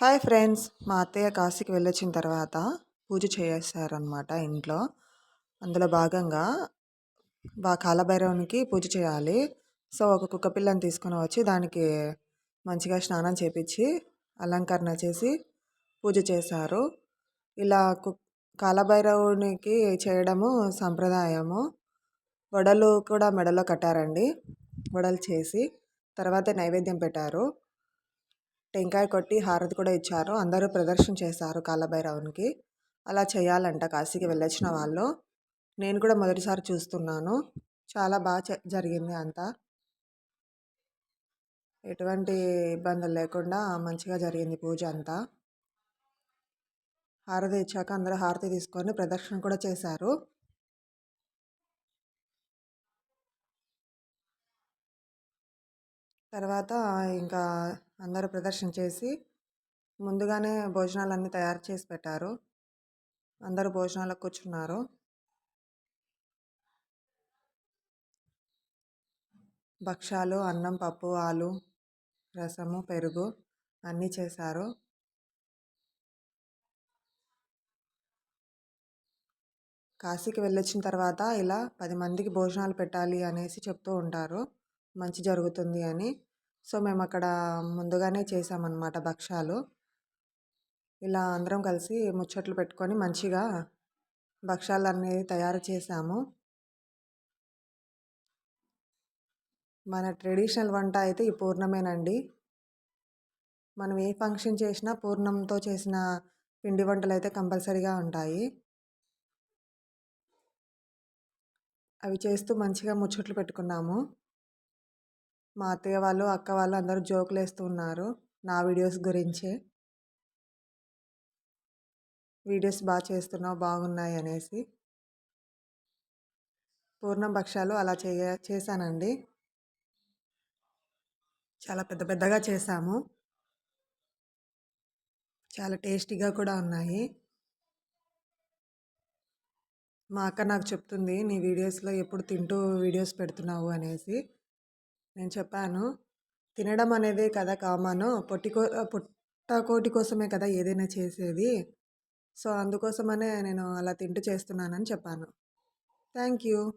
Hi friends. మా అత్తయ్య కాశీకి వెళ్ళొచ్చిన తర్వాత పూజ చేశారనమాట ఇంట్లో. అందులో భాగంగా బా కాలభైరవునికి పూజ చేయాలి. సో ఒక కుక్క పిల్లని తీసుకొని వచ్చి దానికి మంచిగా స్నానం చేపించి అలంకరణ చేసి పూజ చేశారు. ఇలా కు కాలభైరవునికి చేయడము సంప్రదాయము. వడలు కూడా మెడలో కట్టారండి. వడలు చేసి తర్వాత నైవేద్యం పెట్టారు. టెంకాయ కొట్టి హారతి కూడా ఇచ్చారు. అందరూ ప్రదర్శన చేశారు కాలభైరవునికి. అలా చేయాలంట కాశీకి వెళ్ళొచ్చిన వాళ్ళు. నేను కూడా మొదటిసారి చూస్తున్నాను. చాలా బాగా జరిగింది అంతా. ఎటువంటి ఇబ్బందులు లేకుండా మంచిగా జరిగింది పూజ అంతా. హారతి ఇచ్చాక అందరూ హారతి తీసుకొని ప్రదర్శన కూడా చేశారు. తర్వాత ఇంకా అందరూ ప్రదర్శన చేసి ముందుగానే భోజనాలన్నీ తయారు చేసి పెట్టారు. అందరూ భోజనాలకు కూర్చున్నారు. భక్షాలు అన్నం పప్పు ఆలు రసము పెరుగు అన్నీ చేశారు. కాశీకి వెళ్ళొచ్చిన తర్వాత ఇలా పది మందికి భోజనాలు పెట్టాలి అనేసి చెప్తూ ఉంటారు. మంచి జరుగుతుంది అని. సో మేము అక్కడ ముందుగానే చేసామన్నమాట భక్షాలు ఇలా అందరం కలిసి ముచ్చట్లు పెట్టుకొని మంచిగా భక్షాలు అనేది తయారు చేసాము. మన ట్రెడిషనల్ వంట అయితే ఈ పూర్ణమేనండి. మనం ఏ ఫంక్షన్ చేసినా పూర్ణంతో చేసిన పిండి వంటలు అయితే కంపల్సరీగా ఉంటాయి. అవి చేస్తూ మంచిగా ముచ్చట్లు పెట్టుకున్నాము. మా అత్తయ్య వాళ్ళు అక్క వాళ్ళు అందరూ జోకులు వేస్తున్నారు నా వీడియోస్ గురించే. వీడియోస్ బాగా చేస్తున్నావు బాగున్నాయి అనేసి. పూర్ణం భక్షాలు అలా చేయ చేశానండి. చాలా పెద్ద పెద్దగా చేశాము. చాలా టేస్టీగా కూడా ఉన్నాయి. మా అక్క నాకు చెప్తుంది నీ వీడియోస్లో ఎప్పుడు తింటూ వీడియోస్ పెడుతున్నావు? అనేసి. నేను చెప్పాను. తినడం అనేదే కదా కామను. పొట్టికో పొట్టకోటి కోసమే కదా ఏదైనా చేసేది. సో అందుకోసమనే నేను అలా తింటూ చేస్తున్నానని చెప్పాను. Thank you.